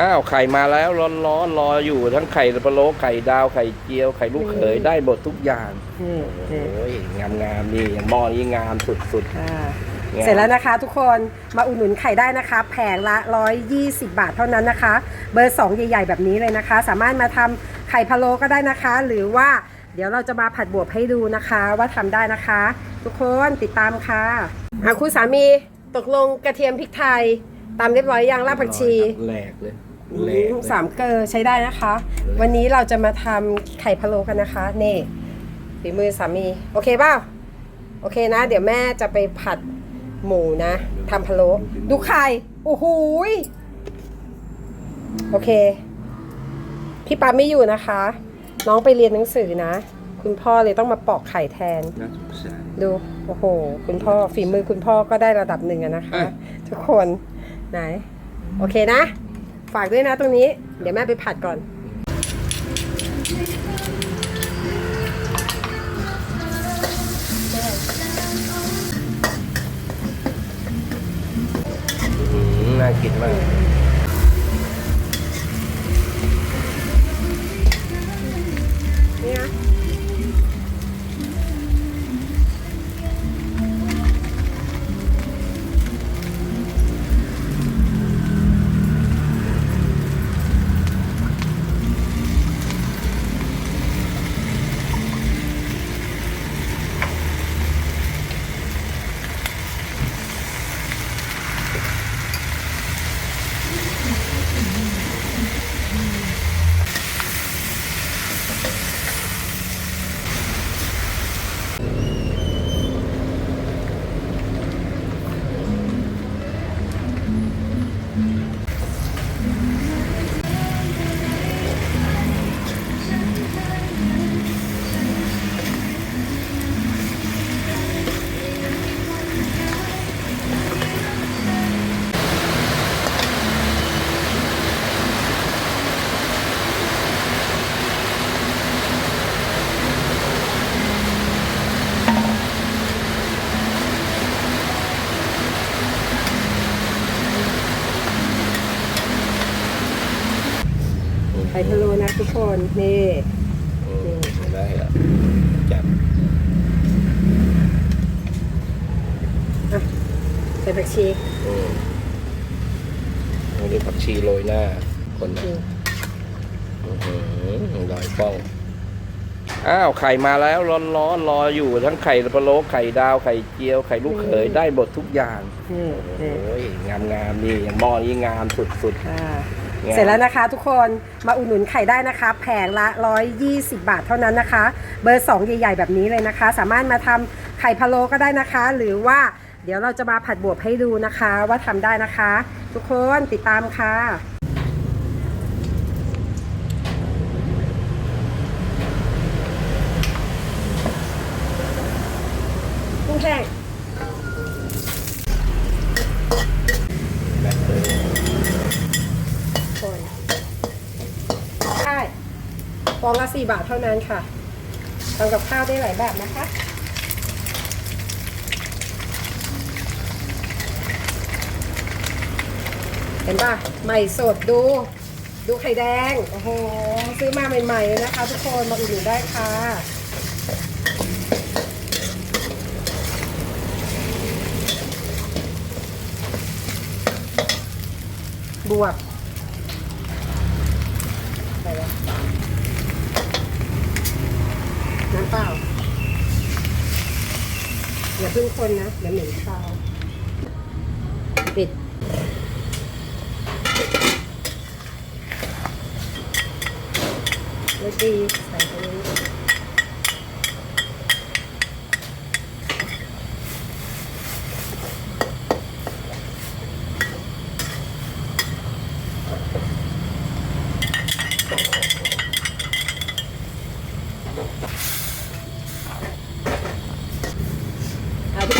อ้าวไข่มาแล้วร้อนๆรออยู่ทั้งไข่พะโล้ไข่ดาวไข่เจียวไข่ลูกเขยได้หมดทุกอย่างนี่โอ้ยงามงามๆนี่อย่างหม้อนี้งามสุดอ่าๆงามเสร็จแล้วนะคะทุกคนมาอุดหนุนไข่ได้นะคะ แผงละ 120 บาทเท่านั้นนะคะ เบอร์ 2 ใหญ่ ๆ แบบนี้เลยนะคะ สามารถมาทำไข่พะโล้ก็ได้นะคะ หรือว่าเดี๋ยวเราจะมาผัดบวบให้ดูนะคะ ว่าทำได้นะคะ ทุกคนติดตามค่ะอะคุณสามีตกลงกระเทียมพริกไทยตามเรียบร้อยยังรากผักชีแหลกเลยแหลกอืม เลยสามเกลอใช้ได้นะคะ วันนี้เราจะมาทำไข่พะโล้กันนะคะนี่ฝีมือสามี โอเคเปล่าโอเคนะ เดี๋ยวแม่จะไปผัดหมูนะทำพะโล้ดูไข่โอ้โหยโอเค พี่ปาไม่อยู่นะคะ น้องไปเรียนหนังสือนะ คุณพ่อเลยต้องมาปอกไข่แทน น่าสงสารดู โอ้โห คุณพ่อฝีมือคุณพ่อก็ได้ระดับหนึ่งอะนะคะเอ้ยทุกคนไหน โอเคนะ ฝากด้วยนะตรงนี้ เดี๋ยวแม่ไปผัดก่อนอืมน่ากินมาก ข่พะโล้นะทุกคนนี่อืมได้แล้วจับอะใส่ผักชีอืมอันนี้ผักชีโรยหน้าคนนะอืมอื้อหือลอยป้อง อ้าว ไข่มาแล้วร้อนๆรออยู่ทั้งไข่พะโล้ไข่ดาวไข่เจียวไข่ลูกเขยได้หมดทุกอย่างนี่นี่โอ้ยงามงามๆนี่อย่างหม้อนี้งามสุดอ่างาม เสร็จแล้วนะคะทุกคนมาอุดหนุนไข่ได้นะคะ แผงละ 120 บาทเท่านั้นนะคะ เบอร์ 2 ใหญ่ ๆ แบบนี้เลยนะคะ สามารถมาทำไข่พะโล้ก็ได้นะคะ หรือว่าเดี๋ยวเราจะมาผัดบวบให้ดูนะคะ ว่าทำได้นะคะ ทุกคนติดตามค่ะ องละสี่บาทเท่านั้นค่ะทำกับข้าวได้หลายแบบนะคะ เห็นป่ะใหม่สดดู ดูไข่แดง โอ้โห ซื้อมาใหม่ๆนะคะ ทุกคนมาอุดหนุนได้ค่ะบวกใส่แล้ว น้ำเปล่าอย่าเพิ่งคนนะเดี๋ยวเหม็นคาวปิดแล้วดีใส่ตรงนี้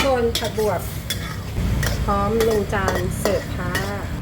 คนผัดบวบพร้อมลงจานเสิร์ฟค่ะ